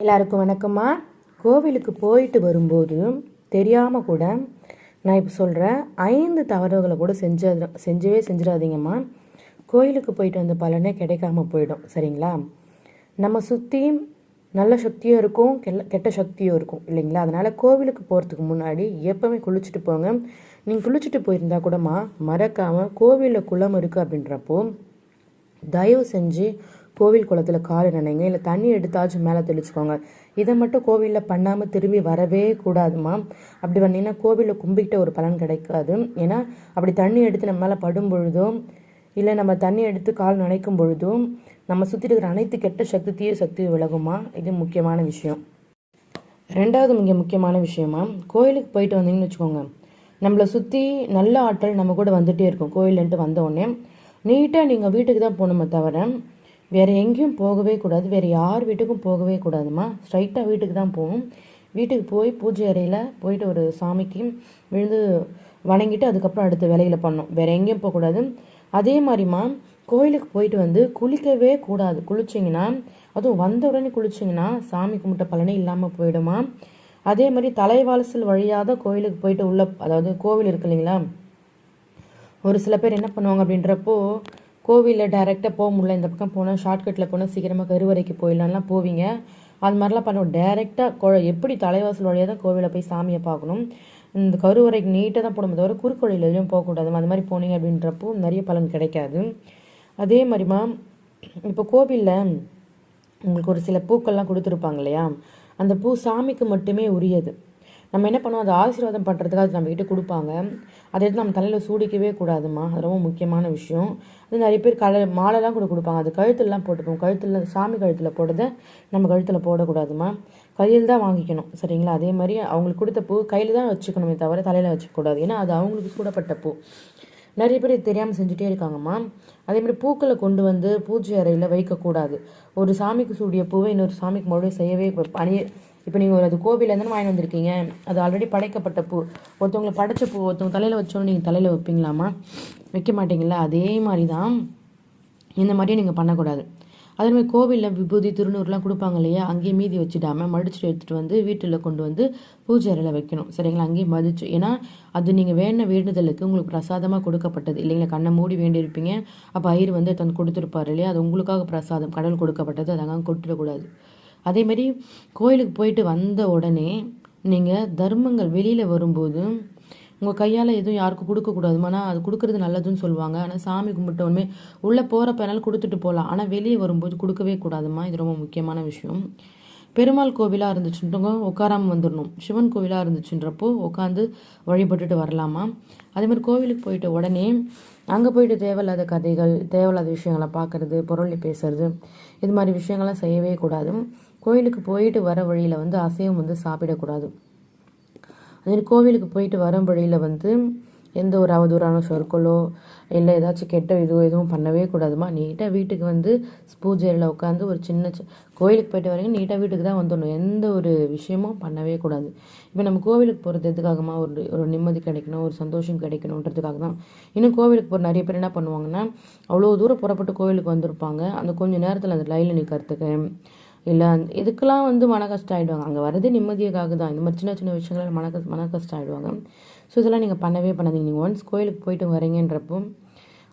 எல்லாருக்கும் வணக்கம்மா. கோவிலுக்கு போயிட்டு வரும்போது தெரியாமல் கூட நான் இப்போ சொல்கிறேன் ஐந்து தவறுகளை கூட செஞ்ச செஞ்சவே செஞ்சிடாதீங்கம்மா. கோயிலுக்கு போயிட்டு வந்த பலனே கிடைக்காம போயிடும் சரிங்களா? நம்ம சுற்றி நல்ல சக்தியும் இருக்கும் கெல்ல கெட்ட சக்தியும் இருக்கும் இல்லைங்களா? அதனால் கோவிலுக்கு போகிறதுக்கு முன்னாடி எப்போவுமே குளிச்சுட்டு போங்க. நீங்கள் குளிச்சுட்டு போயிருந்தா கூடமா மறக்காமல் கோவிலில் குளம் இருக்குது அப்படின்றப்போ தயவு செஞ்சு கோவில் குளத்தில் கால் நினைங்க இல்லை தண்ணி எடுத்தாச்சும் மேலே தெளிச்சுக்கோங்க. இதை மட்டும் கோவிலில் பண்ணாமல் திரும்பி வரவே கூடாதுமா அப்படி பண்ணீங்கன்னா கோவிலில் கும்பிக்கிட்ட ஒரு பலன் கிடைக்காது. ஏன்னா அப்படி தண்ணி எடுத்து நம்ம மேலே படும் பொழுதும் இல்லை நம்ம தண்ணி எடுத்து கால் நனைக்கும் பொழுதும் நம்ம சுற்றி இருக்கிற அனைத்து கெட்ட சக்தி தீய சக்தி விலகுமா? இது முக்கியமான விஷயம். ரெண்டாவது மிக முக்கியமான விஷயமா கோயிலுக்கு போயிட்டு வந்தீங்கன்னு வச்சுக்கோங்க. நம்மளை சுற்றி நல்ல ஆட்கள் நம்ம கூட வந்துகிட்டே இருக்கும். கோயிலன்ட்டு வந்த உடனே நீட்டாக நீங்கள் வீட்டுக்கு தான் போகணுமே தவிர வேறு எங்கேயும் போகவே கூடாது. வேறு யார் வீட்டுக்கும் போகவே கூடாதுமா. ஸ்ட்ரைட்டாக வீட்டுக்கு தான் போகும் வீட்டுக்கு போய் பூஜை அறையில் போயிட்டு ஒரு சாமிக்கு விழுந்து வணங்கிட்டு அதுக்கப்புறம் அடுத்த வேலையில் பண்ணோம் வேறு எங்கேயும் போகக்கூடாது அதே மாதிரிமா கோயிலுக்கு போயிட்டு வந்து குளிக்கவே கூடாது. குளிச்சிங்கன்னா அதுவும் வந்த உடனே குளிச்சிங்கன்னா சாமி கும்பிட்ட பலனே இல்லாமல் போயிடுமா. அதே மாதிரி தலைவாசல் வழியாக கோயிலுக்கு போயிட்டு உள்ள அதாவது கோவில் இருக்கு இல்லைங்களா ஒரு சில பேர் என்ன பண்ணுவாங்க அப்படின்றப்போ கோவிலில் டைரெக்டாக போக முடியல. இந்த பக்கம் போனால் ஷார்ட்கட்டில் போனால் சீக்கிரமாக கருவறைக்கு போயிடலாம்லாம் போவீங்க. அது மாதிரிலாம் பண்ணுவோம். டேரெக்டாக கொ எப்படி தலைவாசல் வழியாக தான் கோவிலில் போய் சாமியை பார்க்கணும். இந்த கருவறைக்கு நீட்டாக தான் போடணும். தவிர குறுக்கொழியில் எதுவும் போகக்கூடாது அது மாதிரி போனீங்க அப்படின்றப்போ நிறைய பலன் கிடைக்காது. அதே மாதிரிமா இப்போ கோவிலில் உங்களுக்கு ஒரு சில பூக்கள்லாம் கொடுத்துருப்பாங்க இல்லையா? அந்த பூ சாமிக்கு மட்டுமே உரியது. நம்ம என்ன பண்ணுவோம்? அதை ஆசீர்வாதம் பண்ணுறதுக்காக அது நம்மக்கிட்ட கொடுப்பாங்க. அதை எடுத்து நம்ம தலையில் சூடிக்கவே கூடாதுமா அது ரொம்ப முக்கியமான விஷயம். அது நிறைய பேர் கலை மாலைலாம் கூட கொடுப்பாங்க. அது கழுத்துலலாம் போட்டுப்போம். கழுத்தில் சாமி கழுத்தில் போடுறத நம்ம கழுத்தில் போடக்கூடாதுமா கையில் தான் வாங்கிக்கணும். சரிங்களா? அதே மாதிரி அவங்களுக்கு கொடுத்த பூ கையில் தான் வச்சுக்கணுமே தவிர தலையில் வச்சுக்கூடாது ஏன்னா அது அவங்களுக்கு சூடப்பட்ட பூ. நிறைய பேர் இது தெரியாமல் செஞ்சுட்டே இருக்காங்கம்மா. அதேமாதிரி பூக்களை கொண்டு வந்து பூஜை அறையில் வைக்கக்கூடாது. ஒரு சாமிக்கு சூடிய பூவை இன்னொரு சாமிக்கு மறுபடியும் செய்யவே அணிய இப்போ நீங்கள் ஒரு அது கோவிலேருந்து வாங்கி வந்திருக்கீங்க. அது ஆல்ரெடி படைக்கப்பட்ட பூ. ஒருத்தவங்களை படைச்ச பூ ஒருத்தவங்க தலையில் வச்சோன்னு நீங்கள் தலையில் வைப்பீங்களாமா வைக்க மாட்டீங்களா அதே மாதிரி தான் இந்த மாதிரியே நீங்கள் பண்ணக்கூடாது. அதே மாதிரி கோவிலில் விபூதி திருநூறுலாம் கொடுப்பாங்க இல்லையா? அங்கேயே மீதி வச்சுடாமல் மடிச்சுட்டு எடுத்துகிட்டு வந்து வீட்டில் கொண்டு வந்து பூஜை அறையில் வைக்கணும். சரிங்களா? அங்கேயே மதிச்சு. ஏன்னா அது நீங்கள் வேண வேண்டுதலுக்கு உங்களுக்கு பிரசாதமாக கொடுக்கப்பட்டது. இல்லைங்களா? கண்ணை மூடி வேண்டியிருப்பீங்க. அப்போ ஐயர் வந்து தந்து கொடுத்துருப்பாரு இல்லையா? அது உங்களுக்காக பிரசாதம். கடவுள் கொடுக்கப்பட்டது. அதை அங்கே கொடுத்துடக்கூடாது அதேமாரி கோயிலுக்கு போயிட்டு வந்த உடனே நீங்கள் தர்மங்கள் வெளியில் வரும்போது உங்கள் கையால் எதுவும் யாருக்கும் கொடுக்கக்கூடாது ஆனால் அது கொடுக்குறது நல்லதுன்னு சொல்லுவாங்க. ஆனால் சாமி கும்பிட்டோடனே உள்ளே போகிறப்ப என்னால் கொடுத்துட்டு போகலாம். ஆனால் வெளியே வரும்போது கொடுக்கவே கூடாதுமா இது ரொம்ப முக்கியமான விஷயம். பெருமாள் கோவிலாக இருந்துச்சுன்றவங்க உட்காராமல் வந்துடணும் சிவன் கோவிலாக இருந்துச்சுன்றப்போ உட்காந்து வழிபட்டுட்டு வரலாமா? அதேமாதிரி கோவிலுக்கு போயிட்ட உடனே அங்கே போயிட்டு தேவையில்லாத கதைகள் தேவையில்லாத விஷயங்களை பார்க்குறது புரளி பேசுறது இது மாதிரி விஷயங்கள்லாம் செய்யவே கூடாது. கோயிலுக்கு போயிட்டு வர வழியில் வந்து அசைவம் வந்து சாப்பிடக்கூடாது. அதே கோவிலுக்கு போயிட்டு வர வழியில் வந்து எந்த ஒரு அவதூறான சொற்களோ இல்லை ஏதாச்சும் கெட்ட இதுவோ எதுவும் பண்ணவே கூடாதுமா? நீட்டாக வீட்டுக்கு வந்து பூஜையில் உட்காந்து ஒரு சின்ன கோயிலுக்கு போயிட்டு வரைக்கும் நீட்டாக வீட்டுக்கு தான் வந்துடணும். எந்த ஒரு விஷயமும் பண்ணவே கூடாது. இப்போ நம்ம கோவிலுக்கு போகிறது எதுக்காகமா ஒரு ஒரு நிம்மதி கிடைக்கணும் ஒரு சந்தோஷம் கிடைக்கணுன்றதுக்காக தான். இன்னும் கோவிலுக்கு போகிற நிறைய பேர் என்ன பண்ணுவாங்கன்னா அவ்வளோ தூரம் புறப்பட்டு கோவிலுக்கு வந்திருப்பாங்க. அந்த கொஞ்சம் நேரத்தில் அந்த லைனில் நிற்கிறதுக்கு இல்லை இதுக்கெல்லாம் வந்து மன கஷ்டம் ஆகிடுவாங்க அங்கே வரதே நிம்மதியாக தான். இந்த மாதிரி சின்ன சின்ன விஷயங்கள் மன கஷ்ட மன கஷ்டம் ஆகிடுவாங்க ஸோ இதெல்லாம் நீங்கள் பண்ணவே பண்ணாதீங்க. நீங்கள் ஒன்ஸ் கோயிலுக்கு போயிட்டு வரீங்கன்றப்போ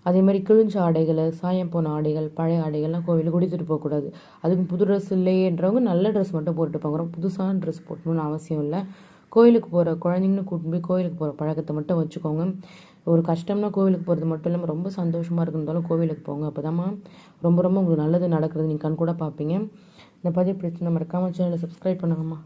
அதே மாதிரி கிழிஞ்ச ஆடைகளை சாயம் போன ஆடைகள் பழைய ஆடைகள்லாம் கோவிலுக்கு குடித்துட்டு போகக்கூடாது. அதுக்கு புது ட்ரெஸ் இல்லையன்றவங்க நல்ல ட்ரெஸ் மட்டும் போட்டுட்டு போங்க. புதுசான ட்ரெஸ் போட்டணும்னு அவசியம் இல்லை. கோயிலுக்கு போகிற குழந்தைங்கன்னு கூட்டிட்டு போய் கோயிலுக்கு போகிற பழக்கத்தை மட்டும் வச்சுக்கோங்க. ஒரு கஷ்டம்னா கோவிலுக்கு போகிறது மட்டும் இல்லாமல் ரொம்ப சந்தோஷமாக இருந்தாலும் கோவிலுக்கு போங்க. அப்போ ரொம்ப ரொம்ப உங்களுக்கு நல்லது நடக்கிறது. நீங்கள் கண் கூட பார்ப்பீங்க. இந்த பதிவு பிடிச்சி நம்ம மறக்காமல் சேனலை சப்ஸ்கிரைப் பண்ணுங்கம்மா.